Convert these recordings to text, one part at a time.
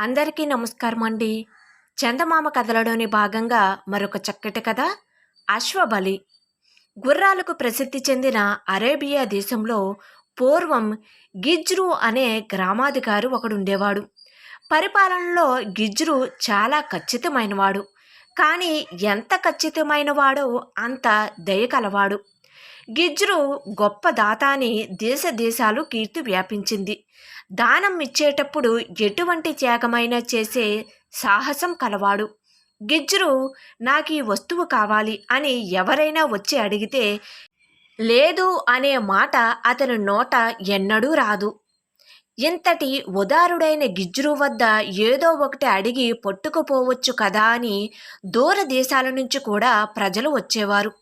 అందరికీ నమస్కారం అండి చందమామ కథలలోని భాగంగా మరొక చక్కటి కథ అశ్వబలి. గుర్రాలకు ప్రసిద్ధి చెందిన అరేబియా దేశంలో పూర్వం గిజ్రు అనే గ్రామాధికారి ఒకడుండేవాడు. పరిపాలనలో గిజ్రు చాలా ఖచ్చితమైనవాడు. కానీ ఎంత ఖచ్చితమైనవాడో అంత దయ కలవాడు. గిజ్రు గొప్ప దాత అని దేశ దేశాలు కీర్తి వ్యాపించింది. దానం ఇచ్చేటప్పుడు ఎటువంటి త్యాగమైనా చేసే సాహసం కలవాడు. గిజ్రు నాకు ఈ వస్తువు కావాలి అని ఎవరైనా వచ్చి అడిగితే లేదు అనే మాట అతని నోట ఎన్నడూ రాదు. ఇంతటి ఉదారుడైన గిజ్రు వద్ద ఏదో ఒకటి అడిగి పట్టుకుపోవచ్చు కదా అని దూర దేశాల నుంచి కూడా ప్రజలు వచ్చేవారు.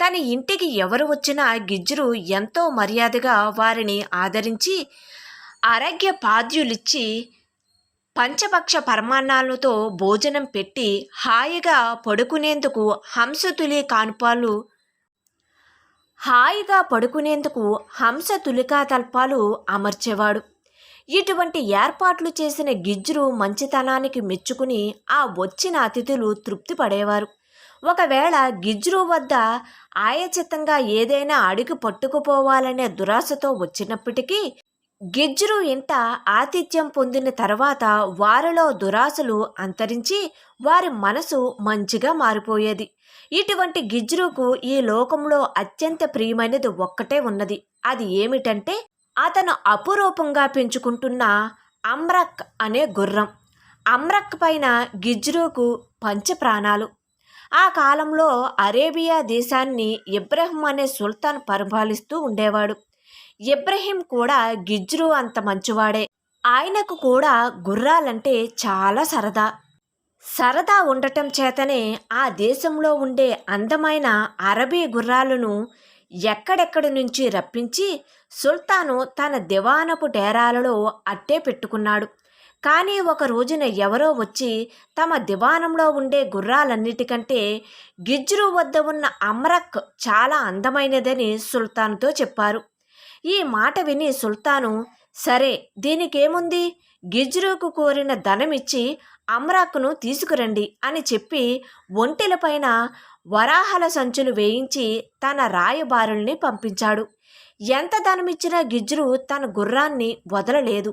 తన ఇంటికి ఎవరు వచ్చినా గిజ్రు ఎంతో మర్యాదగా వారిని ఆదరించి ఆరోగ్య పాద్యులిచ్చి పంచపక్ష పరమాన్నాలతో భోజనం పెట్టి హాయిగా పడుకునేందుకు హంసతులి కాన్పాలు హాయిగా పడుకునేందుకు హంస తులికా తల్పాలు అమర్చేవాడు. ఇటువంటి ఏర్పాట్లు చేసిన గిజ్జురు మంచితనానికి మెచ్చుకుని ఆ వచ్చిన అతిథులు తృప్తి పడేవారు. ఒకవేళ గిజ్రు వద్ద ఆయచిత్తంగా ఏదైనా అడిగి పట్టుకుపోవాలనే దురాశతో వచ్చినప్పటికీ గిజ్రు ఇంట ఆతిథ్యం పొందిన తర్వాత వారిలో దురాశలు అంతరించి వారి మనసు మంచిగా మారిపోయేది. ఇటువంటి గిజ్రుకు ఈ లోకంలో అత్యంత ప్రియమైనది ఒక్కటే ఉన్నది. అది ఏమిటంటే అతను అపురూపంగా పెంచుకుంటున్న అమ్రక్ అనే గుర్రం. అమ్రక్ పైన గిజ్రుకు పంచ ప్రాణాలు ఆ కాలంలో అరేబియా దేశాన్ని ఇబ్రహం అనే సుల్తాన్ పరిపాలిస్తూ ఉండేవాడు. ఇబ్రహీం కూడా గిజ్రు అంత మంచివాడే. ఆయనకు కూడా గుర్రాలంటే చాలా సరదా. సరదా ఉండటం చేతనే ఆ దేశంలో ఉండే అందమైన అరబీ గుర్రాలను ఎక్కడెక్కడి నుంచి రప్పించి సుల్తాను తన దివానపు డేరాలలో అట్టే పెట్టుకున్నాడు. కానీ ఒక రోజున ఎవరో వచ్చి తమ దివానంలో ఉండే గుర్రాలన్నిటికంటే గిజ్రు వద్ద ఉన్న అమ్రక్ చాలా అందమైనదని సుల్తాన్తో చెప్పారు. ఈ మాట విని సుల్తాను సరే దీనికేముంది? గిజ్రుకు కోరిన ధనమిచ్చి అమ్రాక్ను తీసుకురండి అని చెప్పి ఒంటెలపైన వరాహల సంచులు వేయించి తన రాయబారుల్ని పంపించాడు. ఎంత ధనమిచ్చినా గిజ్రు తన గుర్రాన్ని వదలలేదు.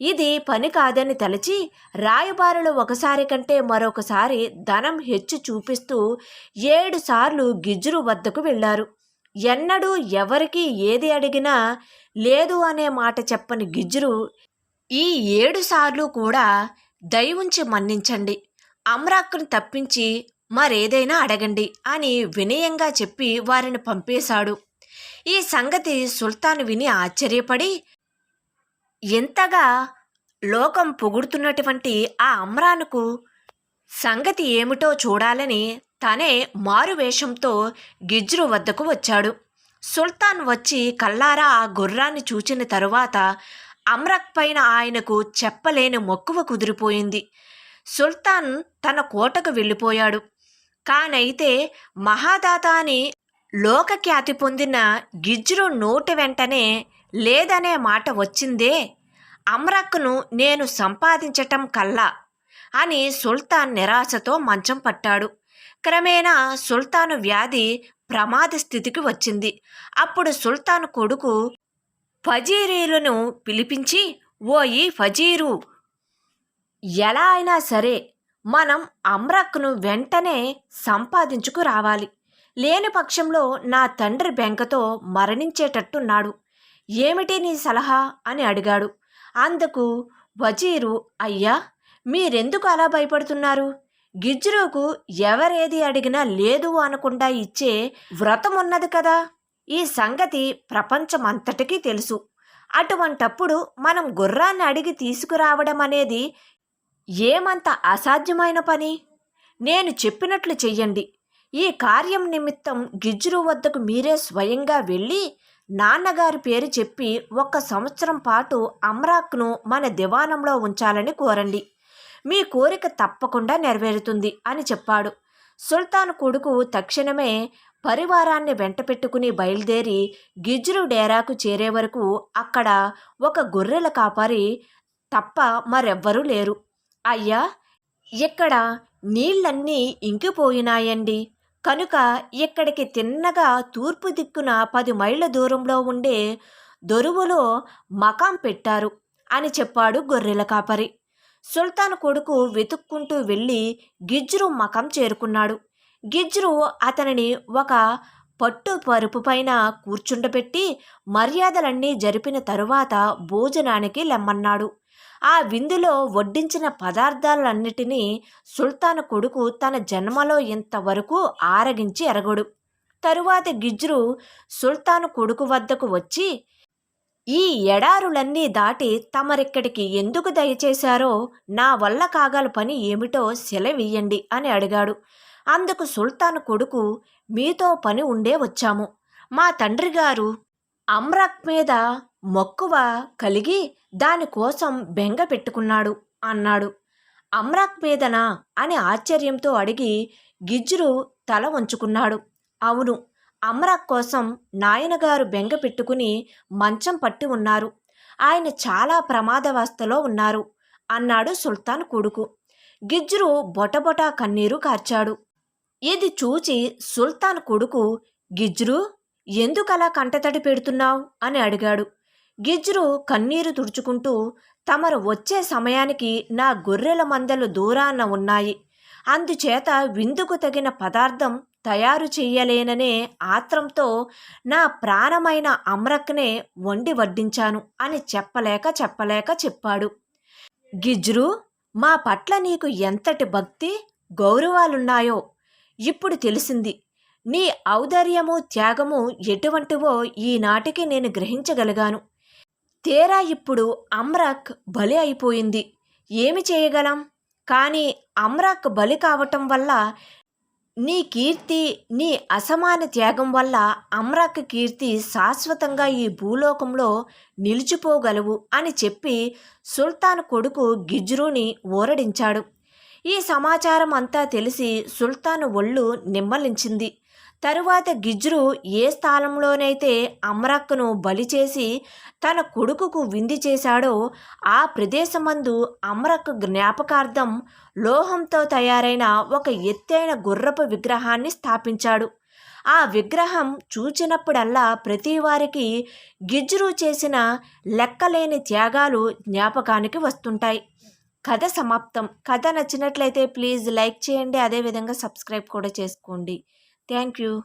ఇది పని కాదని తలచి రాయబారులు ఒకసారి కంటే మరొకసారి ధనం హెచ్చు చూపిస్తూ ఏడు సార్లు గిజ్రు వద్దకు వెళ్ళారు. ఎన్నడూ ఎవరికి ఏది అడిగినా లేదు అనే మాట చెప్పని గిజ్రు ఈ ఏడు సార్లు కూడా దయవుంచి మన్నించండి. అమ్రాక్ను తప్పించి మరేదైనా అడగండి అని వినయంగా చెప్పి వారిని పంపేశాడు. ఈ సంగతి సుల్తాన్ విని ఆశ్చర్యపడి ఎంతగా లోకం పొగుడుతున్నటువంటి ఆ అమ్రాన్కు సంగతి ఏమిటో చూడాలని తనే మారువేషంతో గిజ్రు వద్దకు వచ్చాడు. సుల్తాన్ వచ్చి కల్లారా ఆ గుర్రాన్ని చూచిన తరువాత అమ్రక్ పైన ఆయనకు చెప్పలేని మక్కువ కుదిరిపోయింది. సుల్తాన్ తన కోటకు వెళ్ళిపోయాడు. కానైతే మహాదాత అని లోకఖ్యాతి పొందిన గిజ్రు నోటి వెంటనే లేదనే మాట వచ్చిందే అమ్రక్ను నేను సంపాదించటం కల్లా అని సుల్తాన్ నిరాశతో మంచం పట్టాడు. క్రమేణా సుల్తాను వ్యాధి ప్రమాద స్థితికి వచ్చింది. అప్పుడు సుల్తాన్ కొడుకు ఫజీరీలను పిలిపించి ఓయి ఫజీరు ఎలా అయినా సరే మనం అమ్రక్ను వెంటనే సంపాదించుకు రావాలి. లేని పక్షంలో నా తండ్రి బెంకతో మరణించేటట్టున్నాడు ఏమిటి నీ సలహా అని అడిగాడు. అందుకు వజీరు అయ్యా మీరెందుకు అలా భయపడుతున్నారు? గిజ్రుకు ఎవరేది అడిగినా లేదు అనకుండా ఇచ్చే వ్రతం ఉన్నది కదా. ఈ సంగతి ప్రపంచమంతటికీ తెలుసు. అటువంటప్పుడు మనం గుర్రాన్ని అడిగి తీసుకురావడం అనేది ఏమంత అసాధ్యమైన పని? నేను చెప్పినట్లు చెయ్యండి. ఈ కార్యం నిమిత్తం గిజ్రు వద్దకు మీరే స్వయంగా వెళ్ళి నాన్నగారి పేరు చెప్పి ఒక సంవత్సరం పాటు అమ్రాక్ను మన దివానంలో ఉంచాలని కోరండి. మీ కోరిక తప్పకుండా నెరవేరుతుంది అని చెప్పాడు. సుల్తాన్ కొడుకు తక్షణమే పరివారాన్ని వెంట పెట్టుకుని బయలుదేరి గిజ్రు డేరాకు చేరే వరకు అక్కడ ఒక గొర్రెల కాపరి తప్ప మరెవ్వరూ లేరు. అయ్యా ఇక్కడ నీళ్ళన్నీ ఇంకిపోయినాయండి. కనుక ఇక్కడికి తిన్నగా తూర్పు దిక్కున పది మైళ్ళ దూరంలో ఉండే దొరువులో మకాం పెట్టారు అని చెప్పాడు గొర్రెల కాపరి. సుల్తాన్ కొడుకు వెతుక్కుంటూ వెళ్ళి గిజ్రు మకం చేరుకున్నాడు. గిజ్రు అతనిని ఒక పట్టు పరుపు పైన కూర్చుండబెట్టి మర్యాదలన్నీ జరిపిన తరువాత భోజనానికి లెమ్మన్నాడు. ఆ విందులో వడ్డించిన పదార్థాలన్నిటినీ సుల్తాన్ కొడుకు తన జన్మలో ఇంతవరకు ఆరగించి ఎరగడు. తరువాత గిజ్రు సుల్తాన్ కొడుకు వద్దకు వచ్చి ఈ ఎడారులన్నీ దాటి తమరిక్కడికి ఎందుకు దయచేశారో నా వల్ల కాగల పని ఏమిటో సెలవియ్యండి అని అడిగాడు. అందుకు సుల్తాన్ కొడుకు మీతో పని ఉండే వచ్చాము. మా తండ్రి గారు అమ్రక్ మీద మక్కువ కలిగి దానికోసం బెంగ పెట్టుకున్నాడు అన్నాడు. అమ్రాక్ మీదనా అని ఆశ్చర్యంతో అడిగి గిజ్రు తల వంచుకున్నాడు. అవును అమ్రాక్ కోసం నాయనగారు బెంగ పెట్టుకుని మంచం పట్టి ఉన్నారు. ఆయన చాలా ప్రమాదవస్థలో ఉన్నారు అన్నాడు సుల్తాన్ కొడుకు. గిజ్రు బొటబొటా కన్నీరు కార్చాడు. ఇది చూచి సుల్తాన్ కొడుకు గిజ్రు ఎందుకలా కంటతడి పెడుతున్నావు? అని అడిగాడు. గిజ్రు కన్నీరు తుడుచుకుంటూ తమరు వచ్చే సమయానికి నా గొర్రెల మందలు దూరాన ఉన్నాయి. అందుచేత విందుకు తగిన పదార్థం తయారు చెయ్యలేననే ఆత్రంతో నా ప్రాణమైన అమ్రక్నే వండి వడ్డించాను అని చెప్పలేక చెప్పలేక చెప్పాడు. గిజ్రు మా పట్ల నీకు ఎంతటి భక్తి గౌరవాలున్నాయో ఇప్పుడు తెలిసింది. నీ ఔదార్యము త్యాగము ఎటువంటివో ఈనాటికి నేను గ్రహించగలిగాను. తేరా ఇప్పుడు అమ్రాక్ బలి అయిపోయింది. ఏమి చేయగలం? కానీ అమ్రాక్ బలి కావటం వల్ల నీ కీర్తి నీ అసమాన త్యాగం వల్ల అమ్రాక్ కీర్తి శాశ్వతంగా ఈ భూలోకంలో నిలిచిపోగలవు అని చెప్పి సుల్తాన్ కొడుకు గిజ్రుని ఓరడించాడు. ఈ సమాచారం అంతా తెలిసి సుల్తాన్ ఒళ్ళు నిమ్మలించింది. తరువాత గిజ్రు ఏ స్థానంలోనైతే అమరక్కను బలి చేసి తన కొడుకుకు వింది చేశాడో ఆ ప్రదేశమందు అమ్రక్ జ్ఞాపకార్థం లోహంతో తయారైన ఒక ఎత్తైన గుర్రపు విగ్రహాన్ని స్థాపించాడు. ఆ విగ్రహం చూచినప్పుడల్లా ప్రతి వారికి గిజ్రు చేసిన లెక్కలేని త్యాగాలు జ్ఞాపకానికి వస్తుంటాయి. కథ సమాప్తం. కథ నచ్చినట్లయితే ప్లీజ్ లైక్ చేయండి. అదేవిధంగా సబ్స్క్రైబ్ కూడా చేసుకోండి. Thank you.